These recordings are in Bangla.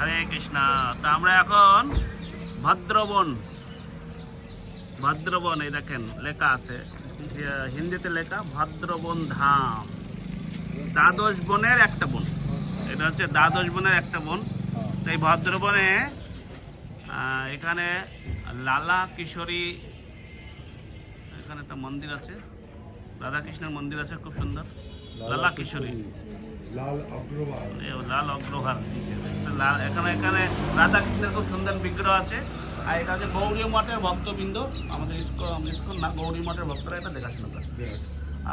হরে কৃষ্ণ। তা আমরা এখন ভদ্রবন ভদ্রবন, এই দেখেন, লেখা আছে। হিন্দিতে লেখা ভদ্রবন ধাম। দ্বাদশ বনের একটা বন। এটা হচ্ছে দ্বাদশ বনের একটা বন। তো এই ভদ্রবনে এখানে লালা কিশোরী, এখানে একটা মন্দির আছে। রাধাকৃষ্ণের মন্দির আছে, খুব সুন্দর। লালা কিশোরী। লাল অগ্রওয়াল লাল লাল এখানে এখানে রাধাকৃষ্ণের খুব সুন্দর বিগ্রহ আছে। আর এটা হচ্ছে গৌরী মঠের ভক্তবৃন্দ। আমাদের স্কুল না গৌরী মঠের ভক্তরা এটা দেখাশোনা করে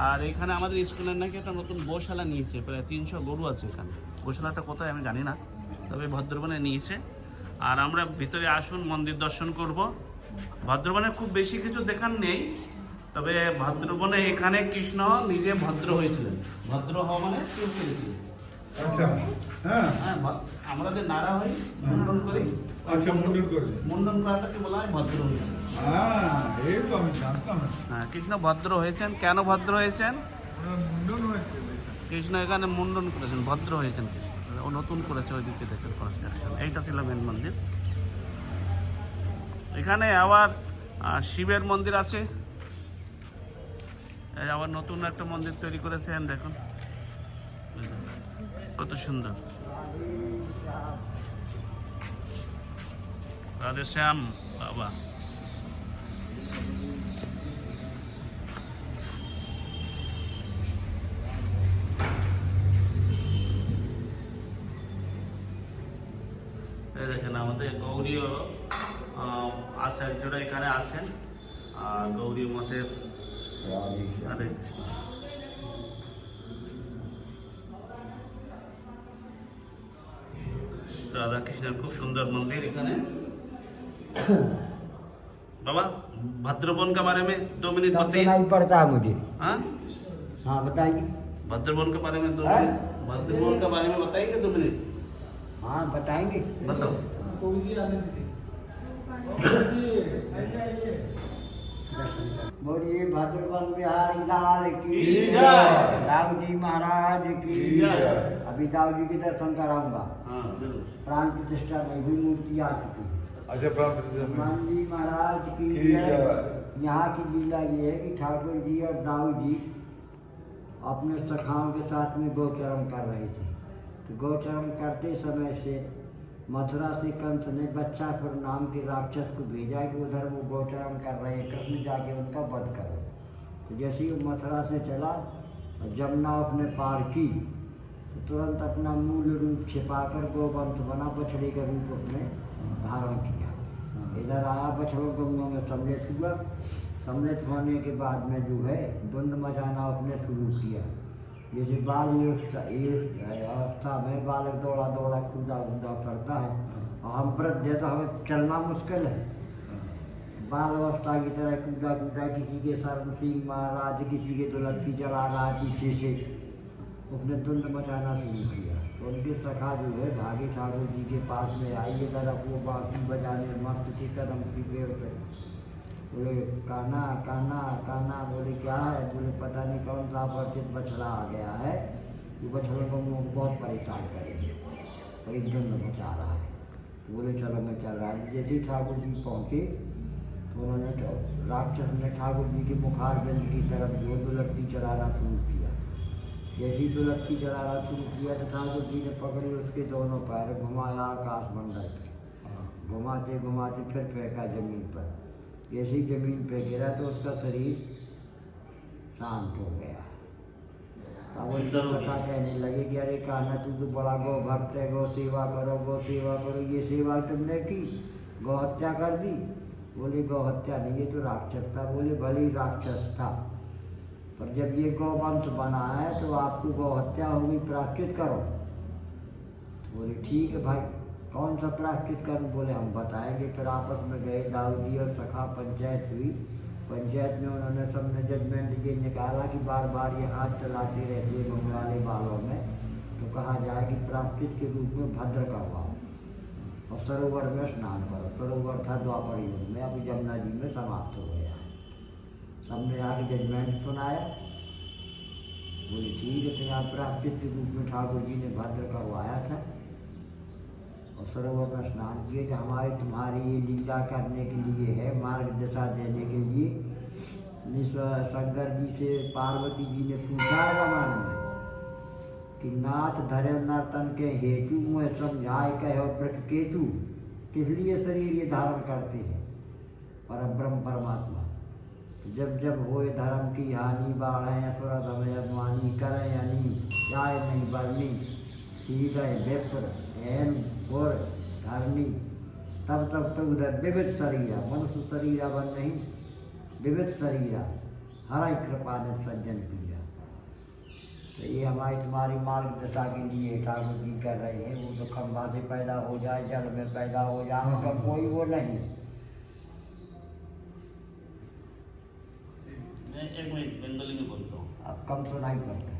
আর এখানে আমাদের স্কুলের নাকি একটা নতুন গোশালা নিয়েছে। প্রায় তিনশো গরু আছে এখানে। গোশালাটা কোথায় আমি জানি না তবে ভদ্রবনে নিয়েছে। আর আমরা ভিতরে আসুন মন্দির দর্শন করব। ভদ্রবনে খুব বেশি কিছু দেখার নেই। তবে ভদ্র ভদ্রবনে এখানে কৃষ্ণ নিজে ভদ্র হয়েছিলেন। ভদ্র হওয়া মানে আচ্ছা। হ্যাঁ। হ্যাঁ আমরা যে নাড়া হই মুন্ডন করি। আচ্ছা মুন্ডন করেছে মুন্ডন করাটাকে বলা হয় ভদ্র হ্যাঁ এই তো আমি জানতাম। হ্যাঁ কৃষ্ণ ভদ্র হয়েছেন। কেন ভদ্র হয়েছেন? মুন্ডন হয়েছে। কৃষ্ণ এখানে মুন্ডন করেছেন ভদ্র হয়েছেন কৃষ্ণ। ও নতুন করেছে ওইদিকে দেখেন কনস্ট্রাকশন এইটা ছিল মেন মন্দির। এখানে আবার শিবের মন্দির আছে। আবার নতুন একটা মন্দির তৈরি করেছেন দেখুন। কত সুন্দর। রাধে শ্যাম, বাবা। দেখেন, আমাদের গৌরীয় আচার্যরা এখানে আছেন। আর গৌরী মঠের হরে কৃষ্ণ। রাধাকৃষ্ণের খুব সুন্দর মন্দির এখানে बाबा भद्रबन के बारे में दो मिनट सब तो बताइए नहीं पड़ता है मुझे हाँ हाँ बताइए भद्रबन के बारे में दो हाँ? मिनट भद्रबन के बारे में बताएंगे दो मिनट हाँ बताएंगे बताओ बोलिए भद्रवन बिहारी लाल की। राम जी महाराज की। अभी दाऊ जी के दर्शन कराऊँगा। हाँ ज़रूर। प्राण प्रतिष्ठा में भी मूर्ति आ चुकी अच्छा प्राप्त में। हनुमान जी महाराज की। यहाँ की लीला ये है कि ठाकुर जी और दाऊ जी अपने सखाओं के साथ में गोचरण कर रहे थे। तो गोचरण करते समय से मथुरा से कंस ने बच्चासुर नाम के राक्षस को भेजा कि उधर वो गोचरण कर रहे हैं, कृष्ण जाके उनका वध करो। तो जैसे ही वो मथुरा से चला, और जमुना उसने पार की तो तुरंत अपना मूल रूप छिपा छिपाकर गोवंश बना बछड़े के रूप उसने धारण किया। इधर आया बछड़ों गंगों में सम्मिलित हुआ। सम्मिलित होने के बाद में जो है धुंध मचाना उसने शुरू किया। जैसे बाल ये अवस्था में बालक दौड़ा दौड़ा कूदा कूदा करता है, और हम वृद्ध है तो हमें चलना मुश्किल है। बाल अवस्था की तरह कूदा कूदा किसी के सर में सिंह महाराज किसी के दुलत्ती चला रहा पीछे से उसने धुंध मचाना शुरू किया। तो उनके सखा जो है, भागे ठाकुर जी के पास में आई, इधर अब वो बाँसुरी बजाने मस्त के कदम की पेड़ पे। बोले काना काना काना बोले क्या है? बोले पता नहीं कौन सा अपरिचित बछड़ा आ गया है। ये बछड़ों को बहुत परेशान करेंगे। और एक धुंध मचा रहा है? बोले चलो मैं चल रहा हूँ? जैसे ही ठाकुर जी पहुँचे तो उन्होंने तो राक्षस ने ठाकुर जी के मुखार बिंद की तरफ़ जो दुलत्ती चलाना शुरू किया। जैसे ही दुलत्ती चलाना शुरू किया तो ठाकुर जी ने पकड़ी उसके दोनों पैर घुमाया आकाश मंडल पे। घुमाते घुमाते फिर फेंका ज़मीन पर। जैसे ही ज़मीन पे गिरा तो उसका शरीर शांत हो गया। अब सखा कहने लगे कि अरे कहना तू तो बड़ा गौ भक्त है गौ सेवा करो गौ सेवा करो ये सेवा तुमने की गौ हत्या कर दी। बोले गौ हत्या नहीं ये तो राक्षस था। बोले भले ही राक्षस था पर जब ये गौवंश बना है तो आपको गौ हत्या होगी प्राकृत करो। तो बोले ठीक है भाई। कौन सा प्राश्चित करूँ बोले? हम बताएँगे। फिर आपस में गए, दाऊदी और सखा पंचायत हुई। पंचायत में उन्होंने सबने जजमेंट ये निकाला कि बार बार ये हाथ चलाते रहते घुंघराले बालों में। तो कहा जाए कि प्राश्चित के रूप में भद्र करवाओ और सरोवर में स्नान करो। सरोवर था द्वापर युग में। अभी जमुना जी में समाप्त हो गया। सबने आके जजमेंट सुनाया। बोले, ठीक है तेरा प्राश्चित के रूप में ठाकुर जी ने भद्र करवाया था। और सरोवर में स्नान किए कि हमारी तुम्हारी ये लीला करने के लिए है, मार्ग दशा देने के लिए। शंकर जी से पार्वती जी ने पूछा में कि नाथ धरे नर्तन के हेतु में समझाए कहे वृक्ष केतु, किस लिए शरीर ये धारण करते हैं? पर ब्रह्म परमात्मा तो जब जब हो धर्म की हानि बाढ़ असुर धम अभिमानी करें यानी जाए नहीं बरनी, सीधे विप्र एन और धरनी तब तब तो उधर विविध शरीरा मनुष्य शरीरा बन नहीं विविध शरीरा हर कृपा ने सज्जन किया। तो ये हमारी तुम्हारी मार्ग दशा के लिए ठाकुर जी कर रहे हैं वो तो खंभा से पैदा हो जाए जल में पैदा हो जाए उनका कोई वो नहीं। मैं एक मिनट बेंगली में बोलता हूँ। अब कम सुनाई पड़ता है?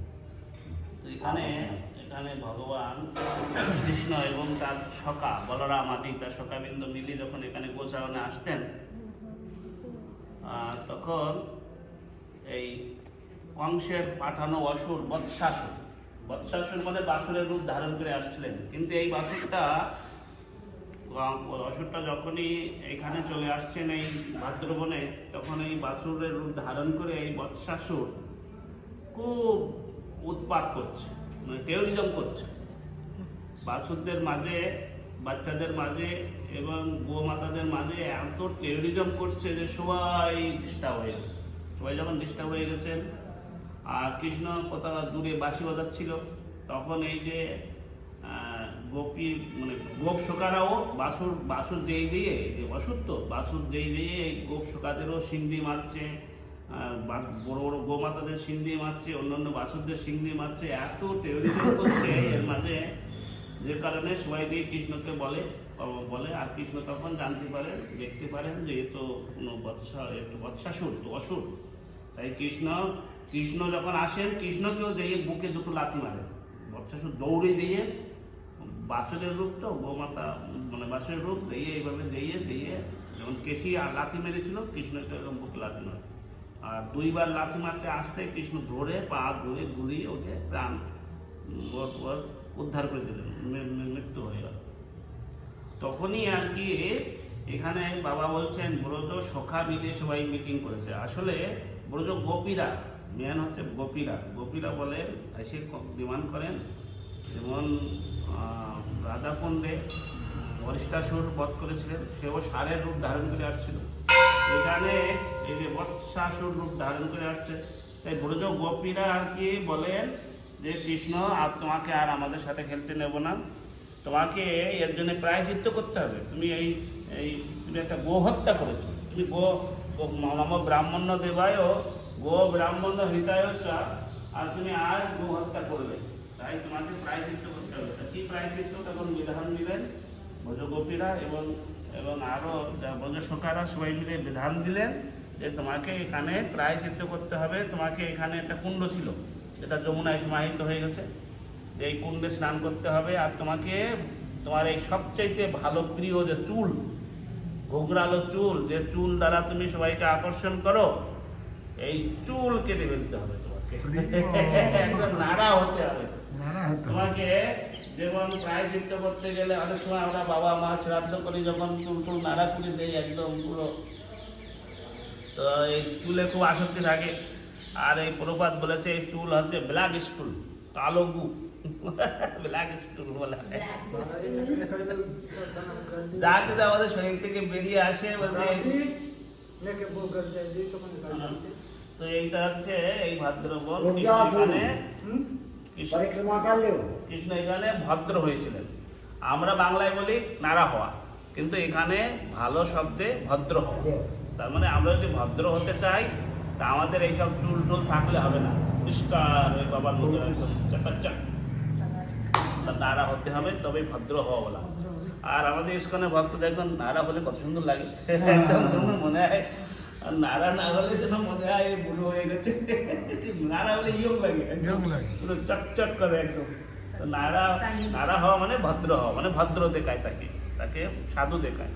এখানে ভগবান, কৃষ্ণ এবং তার সখা, বলরাম আদি, তার সখাবৃন্দ মিলে যখন এখানে গোচারণে আসতেন তখন এই কংসের পাঠানো অসুর বৎসাসুর বৎসাসুর মানে বাসুরের রূপ ধারণ করে আসছিলেন। কিন্তু এই বাসুরটা অসুরটা যখনই এখানে চলে আসছেন এই ভাদ্রবনে, তখন এই বাসুরের রূপ ধারণ করে এই বৎসাসুর খুব উৎপাত করছে। মানে টেরোরিজম করছে। বাসুরদের মাঝে, বাচ্চাদের মাঝে এবং গোমাতাদের মাঝে এত টেরোরিজম করছে যে সবাই ডিস্টার্ব হয়ে গেছে। সবাই যখন ডিস্টার্ব হয়ে গেছেন, আর কৃষ্ণ কোথাও দূরে বাঁশি বাজাচ্ছিল, তখন এই যে গোপী মানে গোপ শোকারাও বাসুর বাসুর যেই দিয়ে, যে অসুস্থ, বাসুর যেই দিয়ে এই গোপ শোকাদেরও সিন্ধি মারছে বড় বড় গোমাতাদের সিন্ধি মারছে, অন্যান্য বাসুরদের সিন্ধি মারছে, এত টেরোরিজম করছে এর মাঝে, যে কারণে সবাই দিয়ে কৃষ্ণকে বলে বলে, আর কৃষ্ণ তখন জানতে পারেন দেখতে পারেন যে এ তো কোনো বৎসা, একটু বৎসাসুর তো অসুর। তাই কৃষ্ণ কৃষ্ণ যখন আসেন, কৃষ্ণকেও দিয়ে বুকে দুটো লাথি মারে। বৎসাসুর দৌড়ে দিয়ে বাসুরের রূপ তো গোমাতা মানে বাসুরের রূপ দিয়ে এইভাবে দিয়ে দিয়ে, যখন কেশি আর লাথি মেরেছিল, কৃষ্ণকে এরকম বুকে লাথি মারে। আর দুইবার লাথি মারতে আসতে কৃষ্ণ ধরে পা ধরে ঘুরিয়ে ওকে প্রাণ উদ্ধার করে দিলেন মৃত্যু হয়ে গেল। তখনই আর কি এখানে বাবা বলছেন ব্রজ সখা মিলে সবাই মিটিং করেছে। আসলে ব্রজ গোপীরা মেন হচ্ছে গোপীরা। গোপীরা বলেন এসে ডিমান্ড করেন যেমন আহ, রাধা কুণ্ডে অরিষ্টাসুর বধ করেছিলেন। সেও সারের রূপ ধারণ করে আসছিল। এখানে এই যে বৎসাসুর রূপ ধারণ করে আসছে। তাই ব্রজ গোপীরা আর কি বলেন যে, কৃষ্ণ, আর তোমাকে আর আমাদের সাথে খেলতে নেব না। তোমাকে এর জন্য প্রায়চিত্ত করতে হবে। তুমি এই এই, তুমি একটা গো হত্যা করেছ। তুমি গো নম ব্রাহ্মণ্য দেবায় গো ব্রাহ্মণ্য হৃদয় আর তুমি আর গো হত্যা করলে। তাই তোমাকে প্রায়চিত্ত করতে হবে। কি প্রায়চিত্ত তখন বিধান দিলেন ব্রজগোপীরা এবং এবং আরও ব্রজ সখারা সবাই মিলে বিধান দিলেন যে তোমাকে এখানে প্রায়চিত্ত করতে হবে। তোমাকে এখানে একটা কুণ্ড ছিল, যেটা যমুনায় সমাহিত হয়ে গেছে। যে এই কুণ্ডে স্নান করতে হবে আর তোমাকে তোমার এই সবচাইতে ভালো প্রিয় যে চুল, ঘোগরালো চুল, যে চুল দ্বারা তুমি সবাইকে আকর্ষণ করো, এই চুল কেটে ফেলতে হবে। একদম নাড়া হতে হবে। তোমাকে যেমন প্রায়শ্চিত্ত করতে গেলে অনেক সময় আমরা বাবা মা শ্রাদ্ধ করি যখন চুল নাড়া করে দেই একদম পুরো। তো এই চুলে খুব আসক্তি থাকে। আর এই প্রপাত বলেছে এই চুল হচ্ছে ব্ল্যাক স্টুল কালো গু। ব্ল্যাক স্টুল বলা। যা কিছু আমাদের শরীর থেকে বেরিয়ে আসে বলতে তো এইটা হচ্ছে এই ভদ্র বল কৃষ্ণ এখানে ভদ্র হয়েছিলেন। আমরা বাংলায় বলি নারা হওয়া। কিন্তু এখানে ভালো শব্দে ভদ্র হওয়া। তার মানে আমরা যদি ভদ্র হতে চাই তা আমাদের এইসব চুল টুল থাকলে হবে না। পরিষ্কার ওই বাবার মতো নারা হতে হবে তবে ভদ্র হওয়া বলা। আর আমাদের ইস্কনে ভক্ত দেখুন নারা হলে কত সুন্দর লাগে। মনে হয় আর নাড়া না হলে যেন মনে হয় বুড়ো হয়ে গেছে। নাড়া হলে ইয়ং লাগে একদম। পুরো চকচক করে একদম। তো নাড়া নাড়া হওয়া মানে ভদ্র হওয়া মানে ভদ্র দেখায় তাকে তাকে সাধু দেখায়।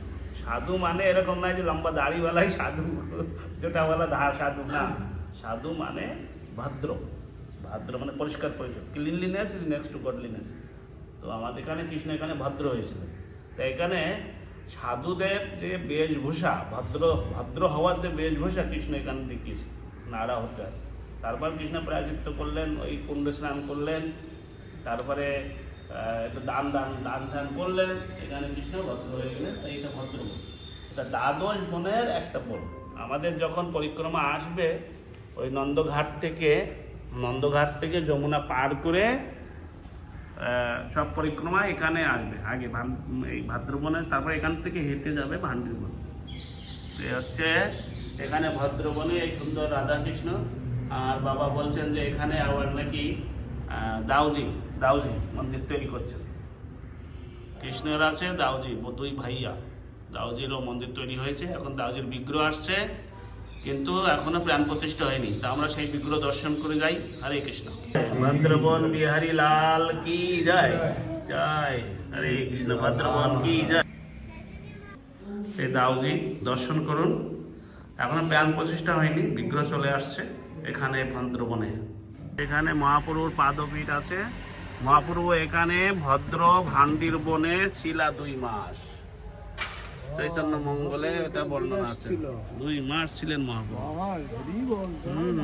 সাধু মানে এরকম নয় যে লম্বা দাড়িওয়ালাই সাধু যেটা বলা ধা- সাধু না। সাধু মানে ভদ্র ভদ্র মানে পরিষ্কার পরিষ্কার cleanliness is next to godliness. তো আমাদের এখানে কৃষ্ণ এখানে ভদ্র হয়েছিলেন তো এখানে সাধুদেব যে বেশভূষা, ভদ্র ভদ্র হওয়ার যে বেশভূষা কৃষ্ণ এখানে দেখিয়েছে নাড়া হতে হয়। তারপর কৃষ্ণ প্রায়চিত্ত করলেন, ওই কুণ্ড স্নান করলেন, তারপরে একটু দান দান দান, ধ্যান করলেন, এখানে কৃষ্ণ ভদ্র হয়ে গেলেন তাই এটা ভদ্র এটা দ্বাদশ বনের একটা বন। আমাদের যখন পরিক্রমা আসবে, ওই নন্দঘাট থেকে নন্দঘাট থেকে যমুনা পার করে সব পরিক্রমা এখানে আসবে। আগে এই ভাদ্রবনে, তারপর এখান থেকে হেঁটে যাবে ভান্ডিরবন। তো হচ্ছে এখানে ভদ্রবনে এই সুন্দর রাধাকৃষ্ণ। আর বাবা বলছেন যে এখানে আবার নাকি দাউজি দাউজি মন্দির তৈরি করছেন কৃষ্ণের আছে দাউজি দুই ভাইয়া। দাউজিরও মন্দির তৈরি হয়েছে। এখন দাউজির বিগ্রহ আসছে। কিন্তু এখনও প্রাণ প্রতিষ্ঠা হয়নি। তা আমরা সেই বিগ্রহ দর্শন করে যাই। হরে কৃষ্ণ। ভদ্রবন বিহারী লাল কি যায়? জয় হরে কৃষ্ণ ভদ্রবন কি যায়? এই দাউজি দর্শন করুন। এখনও প্রাণ প্রতিষ্ঠা হয়নি, বিগ্রহ চলে আসছে এখানে ভদ্রবনে এখানে মহাপুরুর পাদপীঠ আছে। মহাপুরু এখানে ভদ্র ভান্ডির বনে ছিলা দুই মাস। চৈতন্য মঙ্গলে এটা বর্ণনা আছে। দুই মাস ছিলেন মহাপুরু হুম।